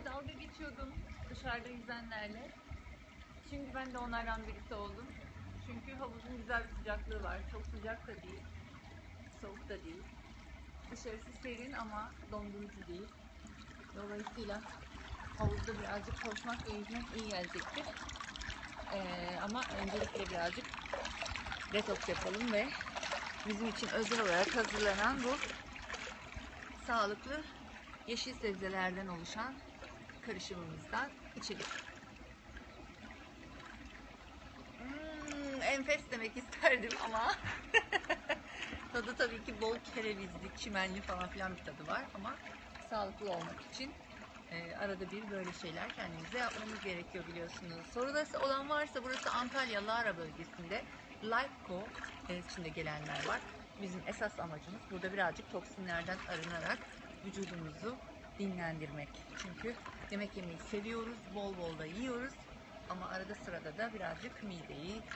önce dalga geçiyordum dışarıda yüzenlerle. Şimdi ben de onlardan birisi oldum. Çünkü havuzun güzel bir sıcaklığı var. Çok sıcak da değil, soğuk da değil. Dışarısı serin ama dondurucu değil. Dolayısıyla havuzda birazcık koşmak ve yüzmek iyi gelecektir. Ee, ama öncelikle birazcık detoks yapalım ve bizim için özel olarak hazırlanan bu sağlıklı yeşil sebzelerden oluşan karışımımızdan içelim. Hmm, enfes demek isterdim ama tadı tabii ki bol kerevizli, çimenli falan filan bir tadı var ama sağlıklı olmak için e, arada bir böyle şeyler kendimize yapmamız gerekiyor biliyorsunuz. Soruları olan varsa burası Antalya Lara bölgesinde Lifeco e, içinde gelenler var. Bizim esas amacımız burada birazcık toksinlerden arınarak vücudumuzu dinlendirmek. Çünkü yemek yemeyi seviyoruz, bol bol da yiyoruz ama arada sırada da birazcık mideyi,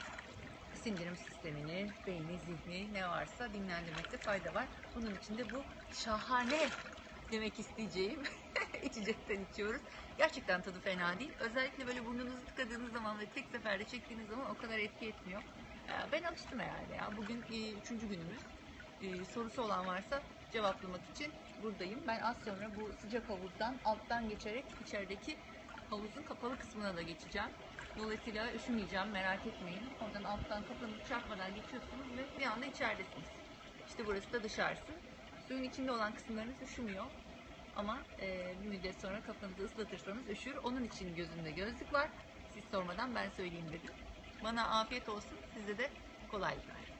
sindirim sistemini, beyni, zihni ne varsa dinlendirmekte fayda var. Bunun için de bu şahane demek isteyeceğim içecekten içiyoruz. Gerçekten tadı fena değil. Özellikle böyle burnunuzu tıkadığınız zaman ve tek seferde çektiğiniz zaman o kadar etki etmiyor. Ee, Ben alıştım herhalde ya. Bugün e, üçüncü günümüz. Ee, Sorusu olan varsa cevaplamak için buradayım. Ben az sonra bu sıcak havuzdan alttan geçerek içerideki havuzun kapalı kısmına da geçeceğim. Dolayısıyla üşümeyeceğim merak etmeyin. Oradan alttan kapanıp çarpmadan geçiyorsunuz ve bir anda içeridesiniz. İşte burası da dışarısı. Suyun içinde olan kısımlarınız üşümüyor. Ama e, bir müddet sonra kafanızı ıslatırsanız üşür. Onun için gözümde gözlük var. Siz sormadan ben söyleyeyim dedim. Bana afiyet olsun. Size de kolaylıklar.